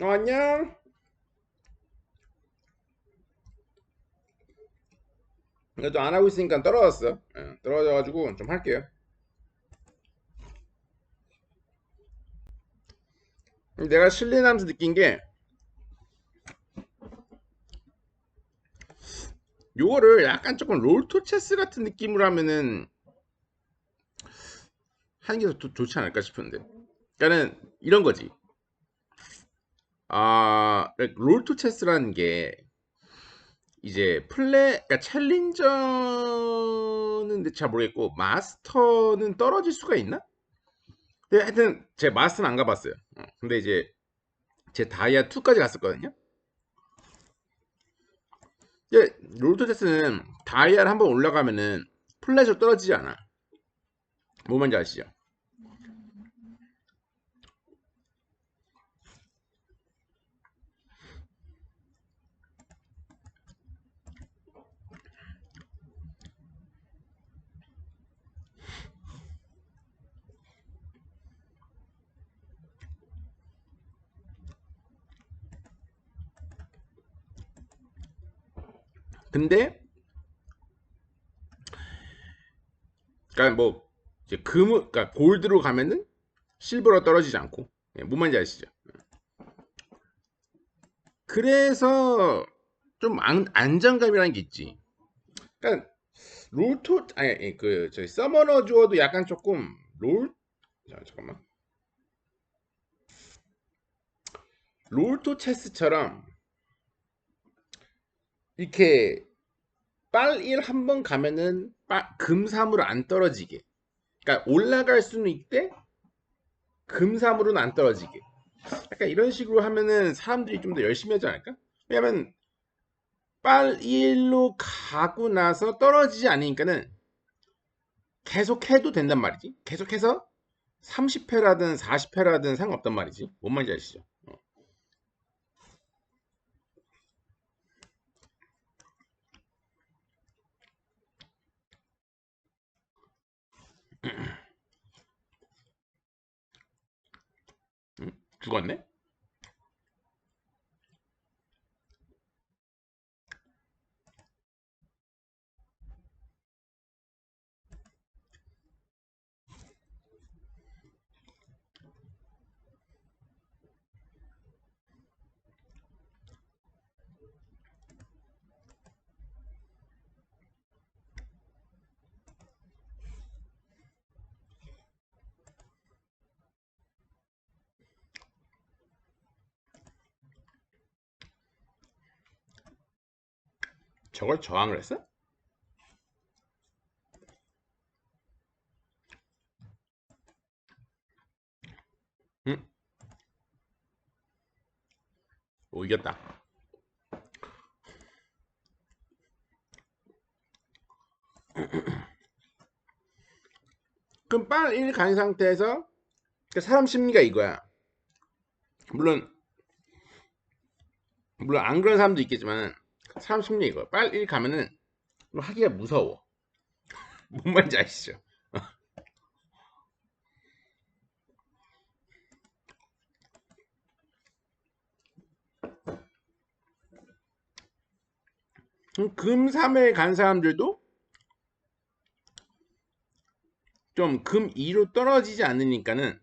어, 안녕. 그래도 안 하고 있으니까 떨어졌어. 예, 떨어져가지고 좀 할게요. 내가 신뢰하면서 느낀 게 요거를 약간 조금 롤토 체스 같은 느낌으로 하면은 하는 게 더 좋지 않을까 싶은데. 그러니까는 이런 거지. 아, 롤토 체스라는 게 이제 플레, 그러니까 챌린저는 잘 모르겠고 마스터는 떨어질 수가 있나? 근데 하여튼 제 마스터는 안 가봤어요. 어, 근데 이제 제 다이아 2까지 갔었거든요. 근데 롤토 체스는 다이아를 한번 올라가면은 플레이로 떨어지지 않아. 뭐 뭔지 아시죠? 근데 그러니까 뭐 이제 금 그러니까 골드로 가면은 실버로 떨어지지 않고 예, 뭔 말인지 아시죠? 그래서 좀 안, 안정감이라는 게 있지. 그러니까 롤토 아니 그 저희 서머너 주어도 약간 조금 롤 자, 잠깐만 롤토 체스처럼 이렇게 빨1 한 번 가면은 금삼으로 안 떨어지게 그러니까 올라갈 수는 있대 금삼으로는 안 떨어지게 약간 이런 식으로 하면은 사람들이 좀 더 열심히 하지 않을까? 왜냐면 빨1로 가고 나서 떨어지지 않으니까는 계속 해도 된단 말이지 계속해서 30회라든 40회라든 상관없단 말이지 뭔 말인지 아시죠? 죽었네? 저걸 저항을 했어? 응? 오 이겼다 그럼 빨 1 간 상태에서 그 사람 심리가 이거야 물론 물론 안 그런 사람도 있겠지만 사람 심리 이거 빨리 가면은 하기가 무서워 뭔 말인지 아시죠? 금3에 간 사람들도 좀금 2로 떨어지지 않으니까는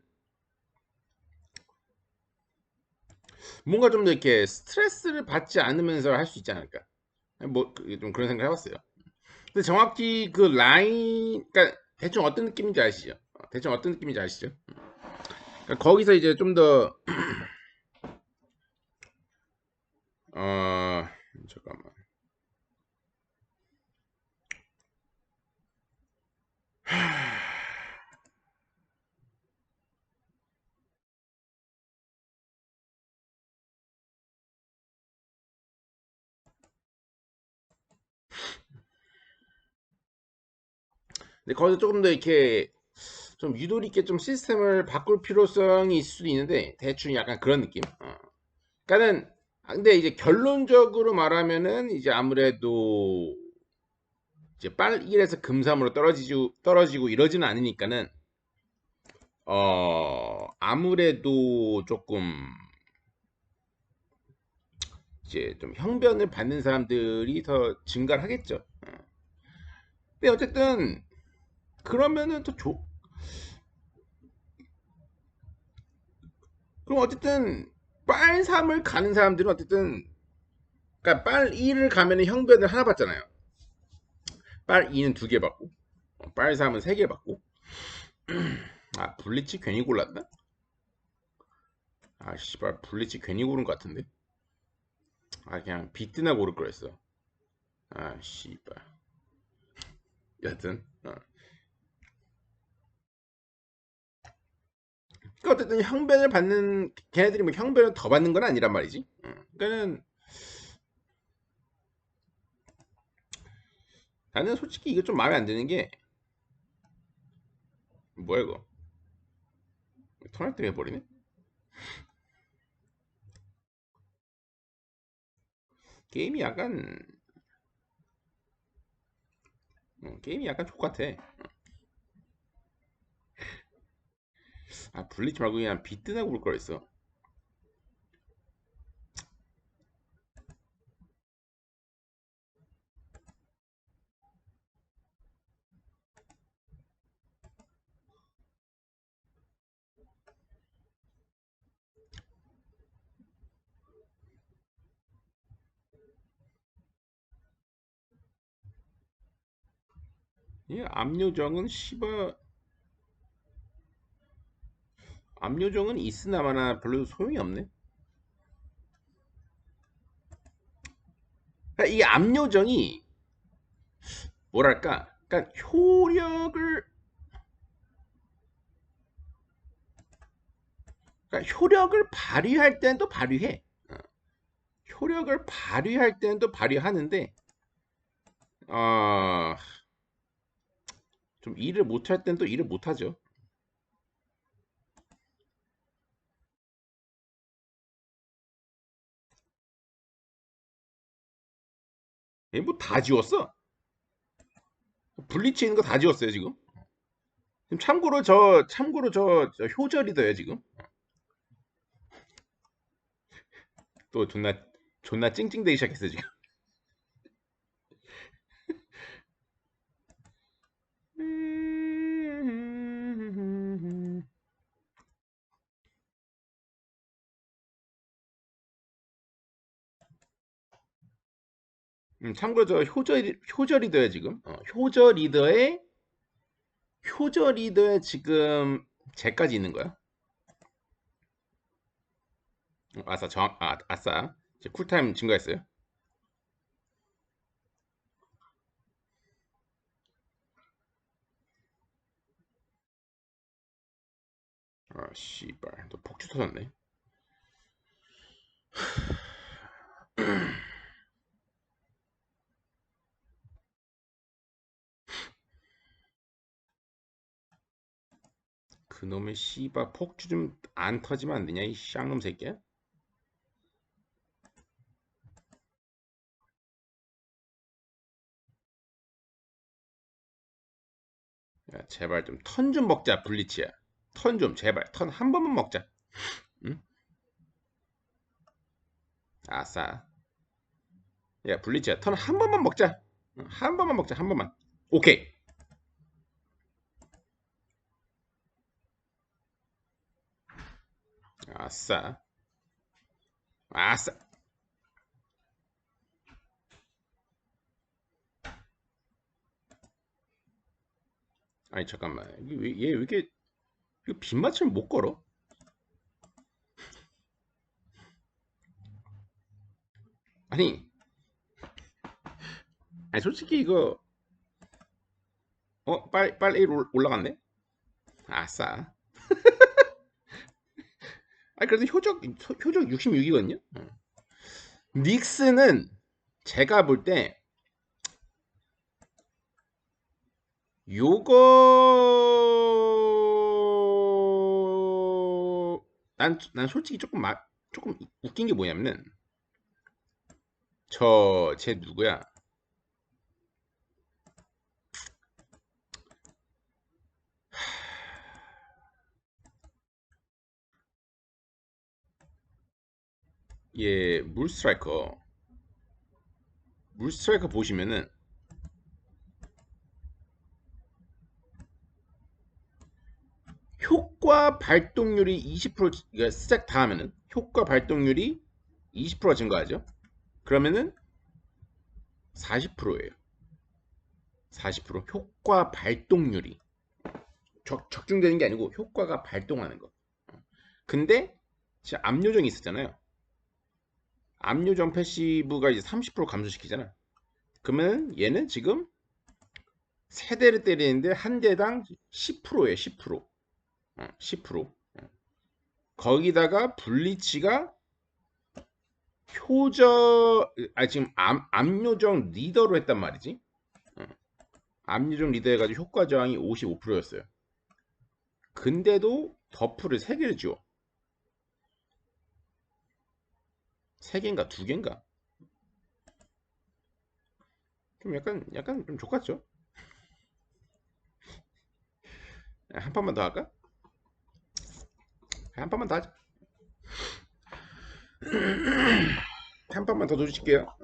뭔가 좀더 이렇게 스트레스를 받지 않으면서 할 수 있지 않을까? 뭐 좀 그, 그런 생각 해봤어요. 근데 정확히 그 라인 그러니까 대충 어떤 느낌인지 아시죠? 어, 대충 어떤 느낌인지 아시죠? 그러니까 거기서 이제 좀더 어 잠깐만 근데 거기서 조금 더 이렇게 좀 유도리 있게 좀 시스템을 바꿀 필요성이 있을 수도 있는데 대충 약간 그런 느낌. 어. 그러니까는 아, 근데 이제 결론적으로 말하면은 이제 아무래도 이제 빨 1에서 금3으로 떨어지고 떨어지고 이러지는 않으니까는 어 아무래도 조금 이제 좀 형변을 받는 사람들이 더 증가를 하겠죠. 어. 근데 어쨌든 그러면은 또 조... 그럼 어쨌든 빨 3을 가는 사람들은 어쨌든 그러니까 빨 1을 가면은 형변을 하나 받잖아요. 빨 2는 두 개 받고 어, 빨 3은 세 개 받고. 아 블리치 괜히 골랐나? 아 씨발 블리치 괜히 고른 것 같은데? 아 그냥 비트나 고를 거랬어. 아 씨발. 여튼 어. 그러니까 어쨌든 형변을 받는 걔네들이 뭐 형변을 더 받는 건 아니란 말이지. 어. 그러니까는 나는 솔직히 이거 좀 마음에 안 드는 게 뭐야 이거? 토널트 해버리네? 게임이 약간 어, 게임이 약간 족같아 아 불리지 말고 그냥 비트나고 볼 거랬어. 이 압요정은 씨발 압요정은 있으나마나 별로 소용이 없네. 그러니까 이 압요정이 뭐랄까, 그러니까 효력을 그러니까 효력을 발휘할 때는 또 발휘해. 어. 효력을 발휘할 때는 또 발휘하는데, 어, 좀 일을 못할 땐또 일을 못하죠. 뭐 다 지웠어. 블리치 있는 거 다 지웠어요 지금. 지금 참고로 저 참고로 저, 저 효절이더요 지금. 또 존나 존나 찡찡대기 시작했어 지금. 음, 참고로 저 효절 효절 리더에 지금 어, 효절 리더에 효절 리더에 지금 제까지 있는 거야. 어, 아싸 정 아, 아싸 이제 쿨타임 증가했어요. 아 씨발 또 폭주 터졌네. 그놈의 씨바 폭주 좀 안 터지면 안 되냐 이 쌍놈 새끼야? 야 제발 좀 턴 좀 먹자 블리치야. 턴 좀 제발. 턴 한 번만 먹자. 응? 아싸. 야 블리치야 턴 한 번만 먹자. 한 번만 먹자 한 번만. 오케이 아싸. 아싸. 아니 잠깐만. 얘왜 왜 이렇게 이거 빗맞춤 못 걸어? 아니 아니 솔직히 이거 어 빨리 빨리 올라갔네. 아싸. 아 그래도 효적 효적 66이거든요. 닉스는 제가 볼 때 요거 난, 난 솔직히 조금 마, 조금 웃긴 게 뭐냐면은 저 제 누구야 예, 물 스트라이커. 물 스트라이커 보시면은 효과 발동률이 20% 그러니까 시작 다 하면은 효과 발동률이 20% 증가하죠. 그러면은 40%예요. 40% 효과 발동률이 적, 적중되는 게 아니고 효과가 발동하는 거. 근데 지금 압요정이 있었잖아요. 압요정 패시브가 이제 30% 감소시키잖아. 그러면 얘는 지금 세 대를 때리는데 한 대당 10%예요. 10%. 어, 10%. 어. 거기다가 블리치가 효저 아 지금 암, 압요정 리더로 했단 말이지. 어. 압요정 리더 해가지고 효과 저항이 55%였어요. 근데도 버프를 3개를 지워. 3개인가 2개인가? 좀 약간 약간 좀 족같죠? 한 판만 더 할까? 한 판만 더 하자. 한 판만 더 도주칠게요.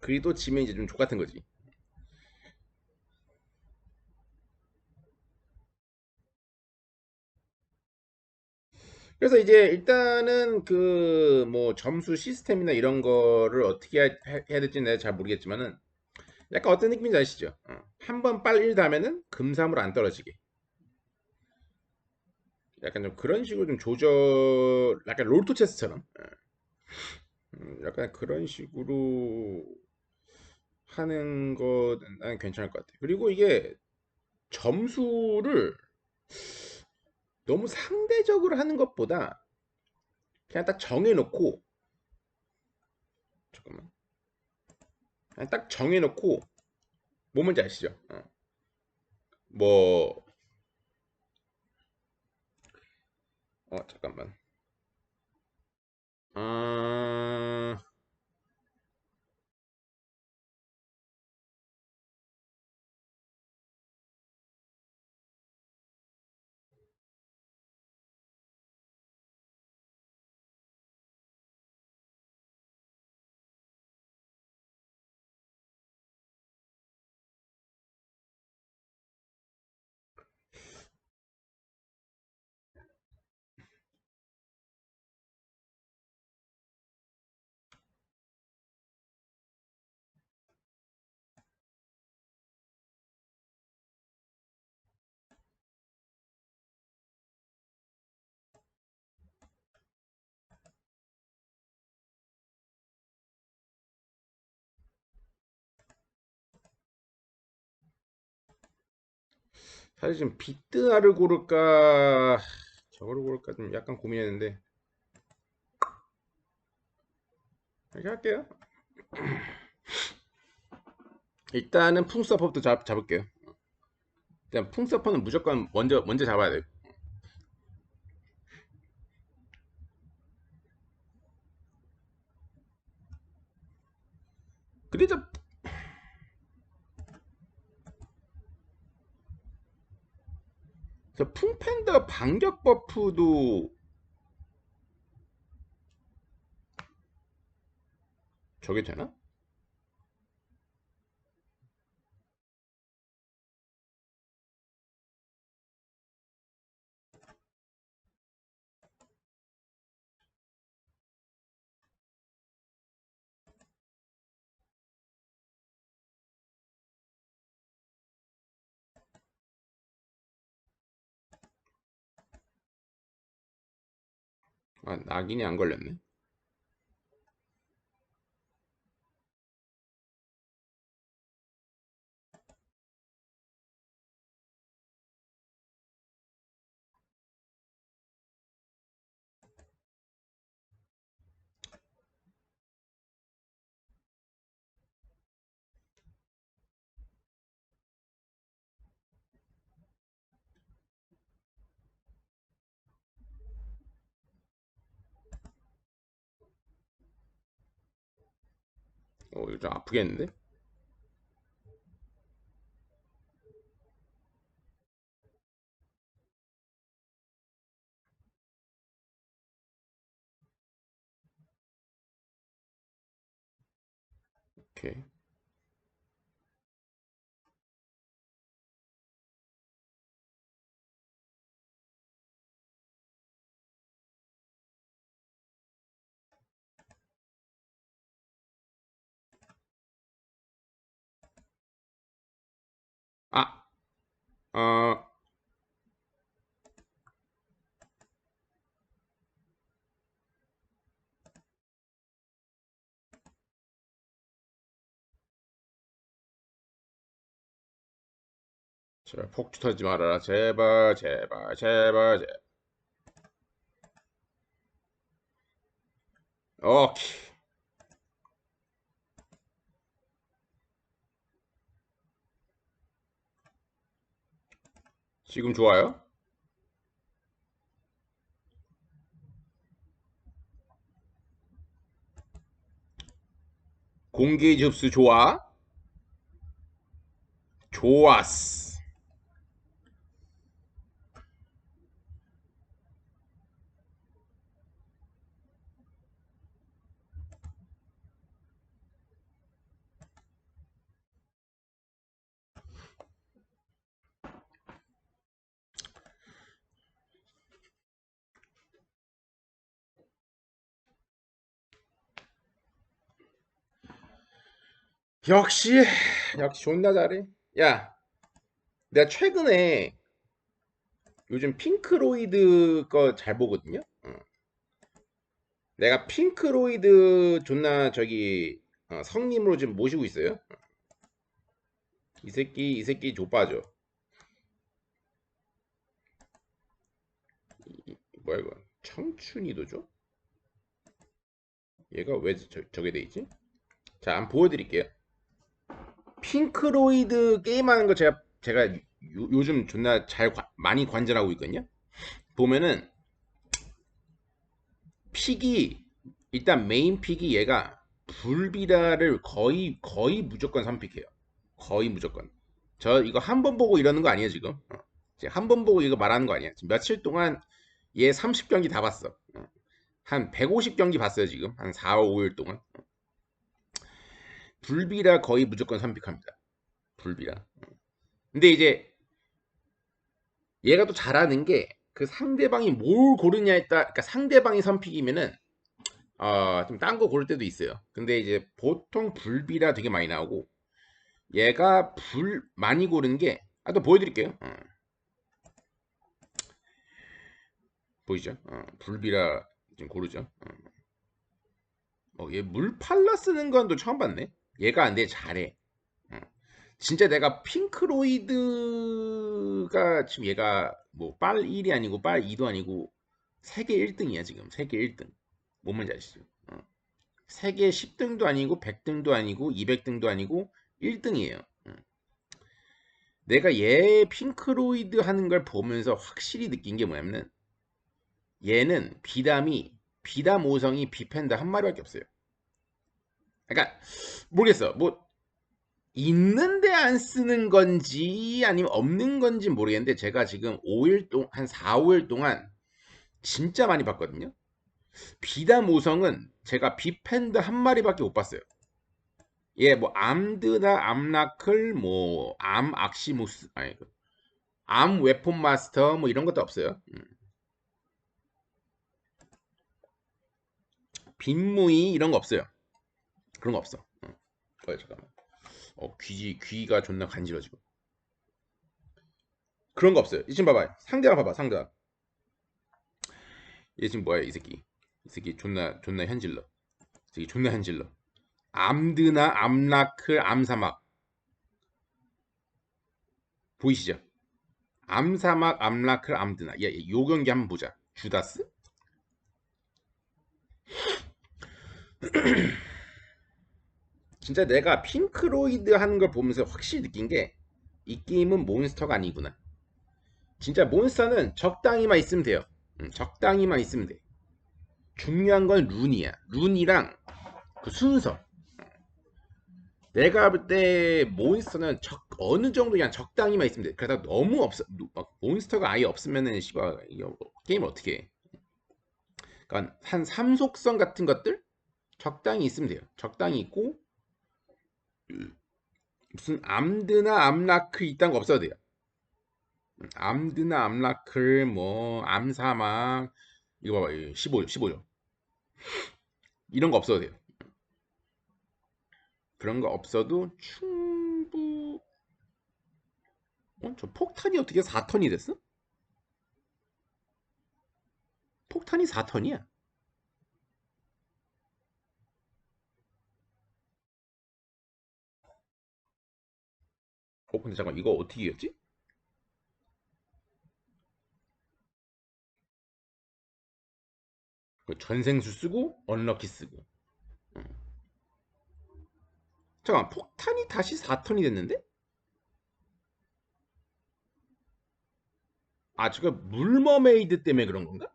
그리도 지면 이제 좀 족같은 거지. 그래서 이제 일단은 그 뭐 점수 시스템이나 이런 거를 어떻게 하- 해야 될지 내가 잘 모르겠지만은 약간 어떤 느낌인지 아시죠? 어. 한번 빨리 다면은 금삼으로 안 떨어지게. 약간 좀 그런 식으로 좀 조절, 약간 롤토 체스처럼. 어. 음, 약간 그런 식으로 하는 거는 난 괜찮을 것 같아. 그리고 이게 점수를 너무 상대적으로 하는 것보다 그냥 딱 정해놓고 잠깐만 그냥 딱 정해놓고 뭐 뭔지 아시죠? 어. 뭐 어, 잠깐만. 아, 사실 지금 비트알을 고를까, 저거를 고를까 좀 약간 고민했는데 이렇게 할게요. 일단은 풍서퍼부터 잡, 잡을게요. 일단 풍서퍼는 무조건 먼저 먼저 잡아야 돼요. 그래도 저 풍팬더 반격 버프도 저게 되나? 아, 낙인이 안 걸렸네. 어, 이거 좀 아프겠는데? 오케이. 아, 어, 제발 폭주 터지지 말아라. 제발, 제발, 제발, 제발. 오케이. 지금 좋아요? 공개 접수 좋아? 좋았어. 역시 역시 존나 잘해. 야, 내가 최근에 요즘 핑크로이드 거 잘 보거든요. 어. 내가 핑크로이드 존나 저기 어, 성님으로 지금 모시고 있어요. 이 새끼 이 새끼 좆빠져. 이- 뭐야 이거? 청춘이도죠? 얘가 왜 저, 저게 돼 있지? 자, 한번 보여드릴게요. 핑크로이드 게임하는 거 제가 제가 요, 즘 존나 잘 관- 많이 관전하고 있거든요. 보면은 픽이 일단 메인 픽이 얘가 불비라를 거의 거의 무조건 선픽해요. 거의 무조건. 저 이거 한 번 보고 이러는 거 아니에요 지금. 한번 보고 이거 말하는 거. 지금 며칠 동안 얘 30경기 다 봤어. 어. 한 150경기 봤어요 지금. 한 4, 5일 동안. 어. 불비라 거의 무조건 선픽합니다. 불비라. 어. 근데 이제 얘가 또 잘하는 게 그 상대방이 뭘 고르냐에 따라 그러니까 상대방이 선픽이면은 어, 좀딴 거 고를 때도 있어요. 근데 이제 보통 불비라 되게 많이 나오고 얘가 불 많이 고른 게 아 또 보여드릴게요. 어. 보이죠? 어, 불비라 지금 고르죠. 어. 어, 얘 물팔라 쓰는 건또 처음 봤네. 얘가 근데 잘해. 어. 진짜 내가 핑크로이드가 지금 얘가 뭐 빨 1이 아니고 빨 2도 아니고 세계 1등이야 지금 세계 1등 뭔 말인지 아시죠? 어. 세계 10등도 아니고 100등도 아니고 200등도 아니고 1등이에요. 어. 내가 얘 핑크로이드 하는 걸 보면서 확실히 느낀 게 뭐냐면 얘는 비담이 비담 5성이 비펜더 한 마리밖에 없어요. 그러니까 모르겠어. 뭐 있는데 안 쓰는 건지 아니면 없는 건지 모르겠는데 제가 지금 5일 동안 한 4, 5일 동안 진짜 많이 봤거든요. 비담 5성은 제가 비펜더 한 마리밖에 못 봤어요. 예, 뭐 암드나 암라클, 뭐 암 악시무스, 아니 그, 암 웨폰 마스터 뭐 이런 것도 없어요. 음. 빈무이 이런 거 없어요. 그런 거 없어. 어, 어 잠깐만. 어, 귀지 귀가 존나 간지러지고. 그런 거 없어요. 이 지금 봐봐. 상대방 봐봐. 상대방. 얘 지금 뭐야 이 새끼. 이 새끼 존나 존나 현질러. 이 새끼 존나 현질러. 암드나 암라클 암사막 보이시죠? 암사막 암라클 암드나. 야, 요 경기 한번 보자. 주다스? 진짜 내가 핑크로이드 하는 걸 보면서 확실히 느낀 게 이 게임은 몬스터가 아니구나. 진짜 몬스터는 적당히만 있으면 돼요. 음, 적당히만 있으면 돼. 중요한 건 룬이야. 룬이랑 그 순서. 내가 볼 때 몬스터는 적, 어느 정도 그냥 적당히만 있으면 돼. 그러다 너무 없어. 막 몬스터가 아예 없으면은 씨발 이거 게임을 어떻게 해. 그러니까 한 삼속성 같은 것들 적당히 있으면 돼요. 적당히 있고 무슨 암드나 암라크 이딴 거 없어도 돼요. 음, 암드나 암라클 뭐 암사막 이거 봐봐 15 15죠. 이런 거 없어도 돼요. 그런 거 없어도 충분 어? 저 폭탄이 어떻게 4턴이 됐어? 폭탄이 4턴이야. 어 근데 잠깐 이거 어떻게 이겼지? 그 전생수 쓰고 언럭키 쓰고 응. 잠깐 폭탄이 다시 4턴이 됐는데? 아 저거 물머메이드 때문에 그런 건가?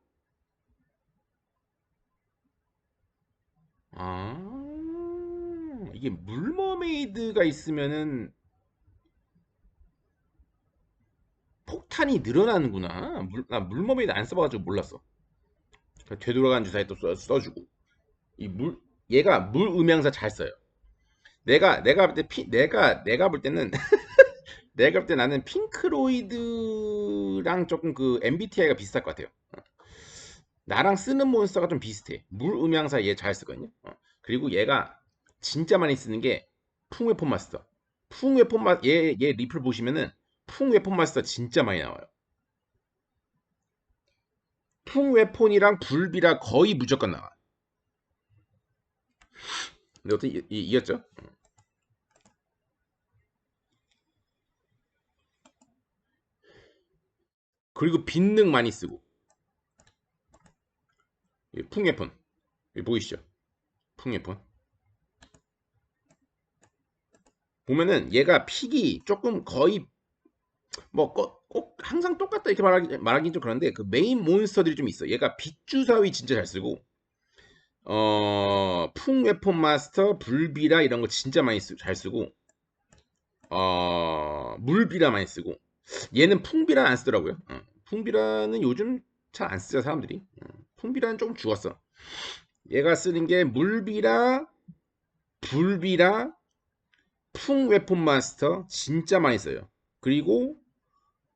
아 이게 물머메이드가 있으면은 폭탄이 늘어나는구나. 물, 나 물머메이드 안 써봐가지고 몰랐어. 되돌아간 주사에 또 써, 주고이 물, 얘가 물 음향사 잘 써요. 내가, 내가 볼 때, 피, 내가, 내가 볼 때는, 내가 볼 때 나는 핑크로이드랑 조금 그 MBTI가 비슷할 것 같아요. 어. 나랑 쓰는 몬스터가 좀 비슷해. 물 음향사 얘 잘 쓰거든요. 어. 그리고 얘가 진짜 많이 쓰는 게 풍웨폰 마스터. 풍웨폰 마, 얘, 얘 리플 보시면은 풍 웨폰 마스터 진짜 많이 나와요. 풍 웨폰이랑 불비라 거의 무조건 나와. 근데 어떻게 이, 이겼죠? 그리고 빈능 많이 쓰고 풍웨폰 보이시죠? 풍웨폰 보면은 얘가 픽이 조금 거의 뭐꼭 꼭 항상 똑같다 이렇게 말하기 말하긴 좀 그런데 그 메인 몬스터들이 좀 있어. 얘가 빛주사위 진짜 잘 쓰고 어 풍웨폰 마스터, 불비라 이런 거 진짜 많이 쓰, 잘 쓰고 어 물비라 많이 쓰고 얘는 풍비라 안 쓰더라고요. 어, 풍비라는 요즘 잘 안 쓰죠 사람들이. 어, 풍비라는 조금 죽었어. 얘가 쓰는 게 물비라, 불비라, 풍웨폰 마스터 진짜 많이 써요. 그리고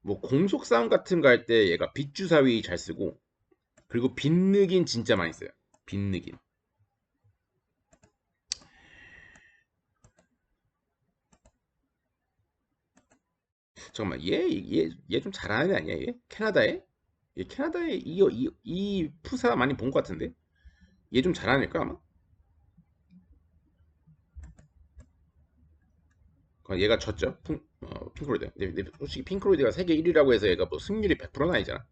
뭐 공속 싸움 같은 거 할 때 얘가 빗주사위 잘 쓰고 그리고 빗느긴 진짜 많이 써요. 빗느긴. 잠깐만 얘얘 얘 좀 잘하는 애 아니야 얘? 캐나다에? 얘 캐나다에 이, 이, 이 푸사 많이 본 것 같은데 얘 좀 잘하는 애일까 아마? 어, 얘가 졌죠. 핑, 어, 핑크로이드. 근데, 솔직히 핑크로이드가 세계 1위라고 해서 얘가 뭐 승률이 100%는 아니잖아.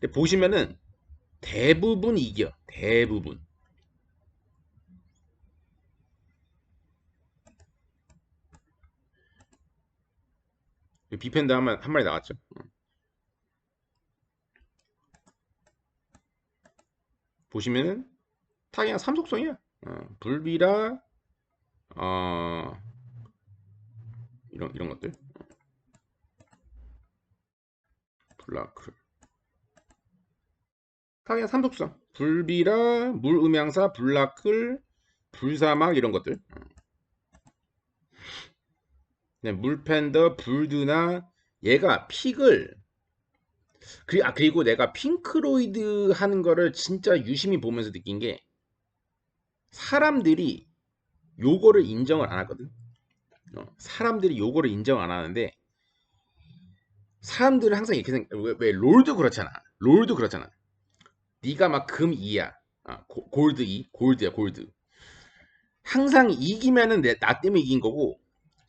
근데 보시면은 대부분 이겨. 대부분. 비펜드 한, 한 마리 나왔죠. 보시면은 타겟 삼속성이야. 어, 불비라 어, 이런 이런 것들? 블라크 그냥 삼독성. 불비라 물음향사 블라클 불사막 이런 것들. 네, 물팬더 불드나 얘가 픽을. 그리, 아, 그리고 내가 핑크로이드 하는 거를 진짜 유심히 보면서 느낀 게 사람들이 요거를 인정을 안 하거든. 어, 사람들이 요거를 인정 안 하는데 사람들은 항상 이렇게 생각 왜, 왜 롤도 그렇잖아. 롤도 그렇잖아. 네가 막 금 2야. 아, 고, 골드 2 골드야 골드. 항상 이기면은 내, 나 때문에 이긴 거고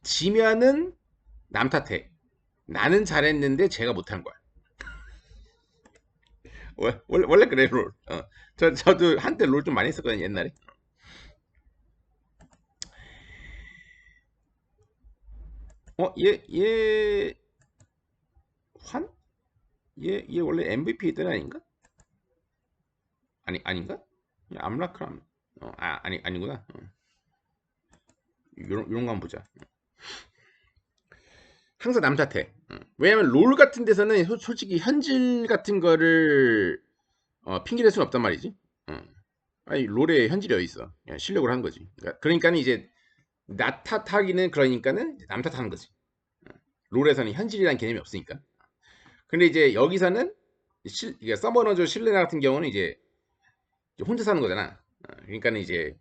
지면은 남 탓해. 나는 잘했는데 제가 못한 거야. 원래, 원래 그래 롤. 어. 저, 저도 한때 롤 좀 많이 했었거든요 옛날에 어, 얘, 얘, 환? 얘, 얘 원래 MVP 했던 아닌가? 아니, 아닌가? 암라크람. 어, 아, 아니, 아니구나. 어. 요런, 요런 거 한번 보자. 항상 남 탓해. 어. 왜냐면 롤 같은 데서는 소, 솔직히 현질 같은 거를 어, 핑계댈 수는 없단 말이지. 어. 아니 롤에 현질이 어디 있어? 실력으로 하는 거지. 그러니까, 그러니까 이제 나 탓하기는 그러니까는 남 탓하는 거지. 어. 롤에서는 현실이라는 개념이 없으니까. 근데 이제 여기서는 실, 이게 서머너즈 실레나 같은 경우는 이제 혼자 사는 거잖아. 어, 그러니까 는 이제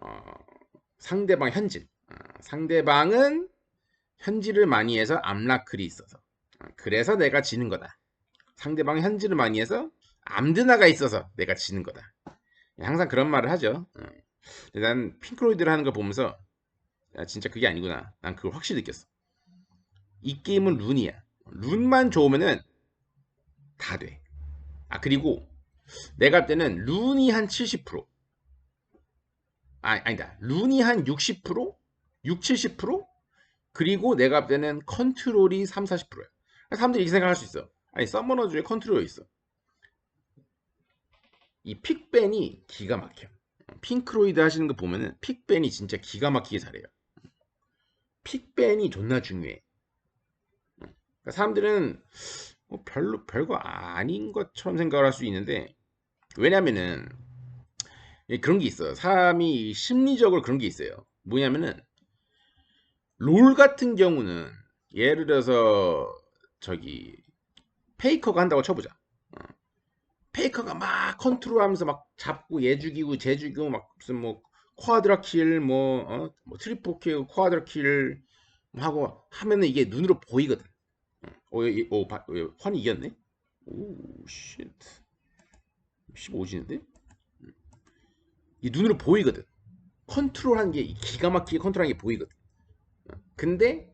어, 상대방 현질. 어, 상대방은 현질을 많이 해서 암라클이 있어서. 어, 그래서 내가 지는 거다. 상대방 현질을 많이 해서 암드나가 있어서 내가 지는 거다. 항상 그런 말을 하죠. 어. 난 핑크로이드를 하는 거 보면서 야, 진짜 그게 아니구나. 난 그걸 확실히 느꼈어. 이 게임은 룬이야. 룬만 좋으면은 다 돼. 아 그리고 내가 할 때는 룬이 한 70%. 아 아니다. 룬이 한 60%? 6, 70%? 그리고 내가 할 때는 컨트롤이 3, 40%야. 사람들이 이렇게 생각할 수 있어. 아니 서머너 중에 컨트롤이 있어. 이 픽밴이 기가 막혀. 핑크로이드 하시는 거 보면은 픽밴이 진짜 기가 막히게 잘해요. 픽밴이 존나 중요해. 그러니까 사람들은 뭐 별로 별거 아닌 것처럼 생각을 할 수 있는데 왜냐면은 그런 게 있어. 사람이 심리적으로 그런 게 있어요. 뭐냐면은 롤 같은 경우는 예를 들어서 저기 페이커가 한다고 쳐보자. 어. 페이커가 막 컨트롤하면서 막 잡고 얘 죽이고 쟤 죽이고 막 무슨 뭐 쿼드라 킬, 뭐, 어? 뭐 트리플 킬, 쿼드라 킬 하고 하면은 이게 눈으로 보이거든. 어, 예, 오, 바, 예, 환이 이겼네? 오, 쉣. 15지는데? 이 눈으로 보이거든. 컨트롤한 게 기가 막히게 컨트롤한 게 보이거든. 어, 근데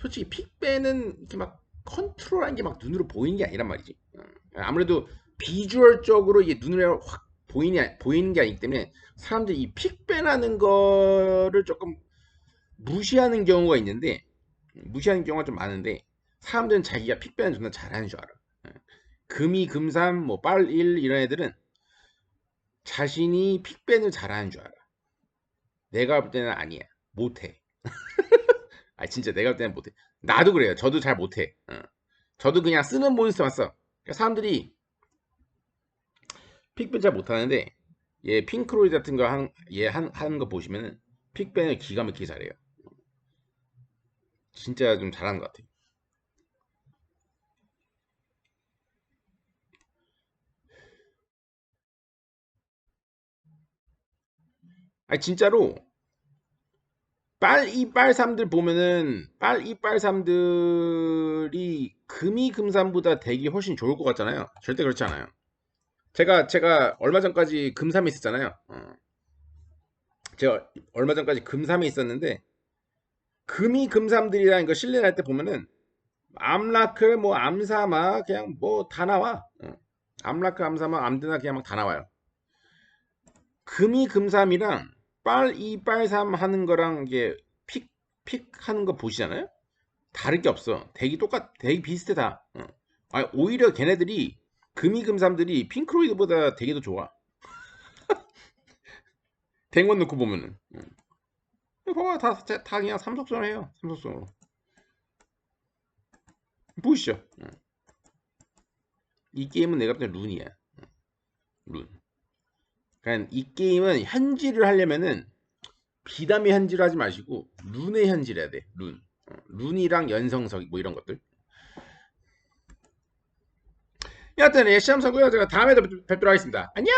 솔직히 픽배는 이렇게 막 컨트롤한 게 막 눈으로 보이는 게 아니란 말이지. 어, 아무래도 비주얼적으로 이게 눈으로 확 보이냐, 보이는 게 아니기 때문에 사람들이 이 픽밴하는 거를 조금 무시하는 경우가 있는데 무시하는 경우가 좀 많은데 사람들은 자기가 픽밴을 존나 잘하는 줄 알아. 예. 금이 금삼 뭐 빨일 이런 애들은 자신이 픽밴을 잘하는 줄 알아. 내가 볼 때는 아니야. 못해. 아 진짜 내가 볼 때는 못해. 나도 그래요. 저도 잘 못해. 어. 저도 그냥 쓰는 몬스터만 써. 그러니까 사람들이 픽밴 잘 못하는데 얘 핑크로이드 같은 거 한, 얘 한, 하는 거 보시면은 픽밴을 기가 막히게 잘해요. 진짜 좀 잘하는 것 같아요. 아니 진짜로 빨이 빨삼들 보면은 빨이 빨삼들이 금이 금삼보다 대기 훨씬 좋을 것 같잖아요. 절대 그렇지 않아요. 제가 제가 얼마 전까지 금삼이 있었잖아요. 어. 제가 얼마 전까지 금삼이 있었는데 금이 금삼들이라는 거 실내할 때 보면은 암라크 뭐 암사마 그냥 뭐 다 나와. 어. 암라크 암사마 암드나 그냥 막 다 나와요. 금이 금삼이랑 빨이 빨삼 하는 거랑 이게 픽 픽 하는 거 보시잖아요. 다를 게 없어. 대기 똑같 대기 비슷해 다. 어. 아 오히려 걔네들이 금이금삼들이 핑크로이드보다 되게 더 좋아. 댕원 넣고 보면은. 봐봐, 다, 다 그냥 삼속성을 해요. 삼속성으로. 보이시죠? 이 게임은 내가 볼때 룬이야. 룬. 그러니까 이 게임은 현질을 하려면은 비담의 현질을 하지 마시고 룬의 현질 해야 돼. 룬. 룬이랑 연성석 뭐 이런 것들. 여하튼 예, 시험 서고요. 제가 다음에도 뵙도록 하겠습니다. 안녕!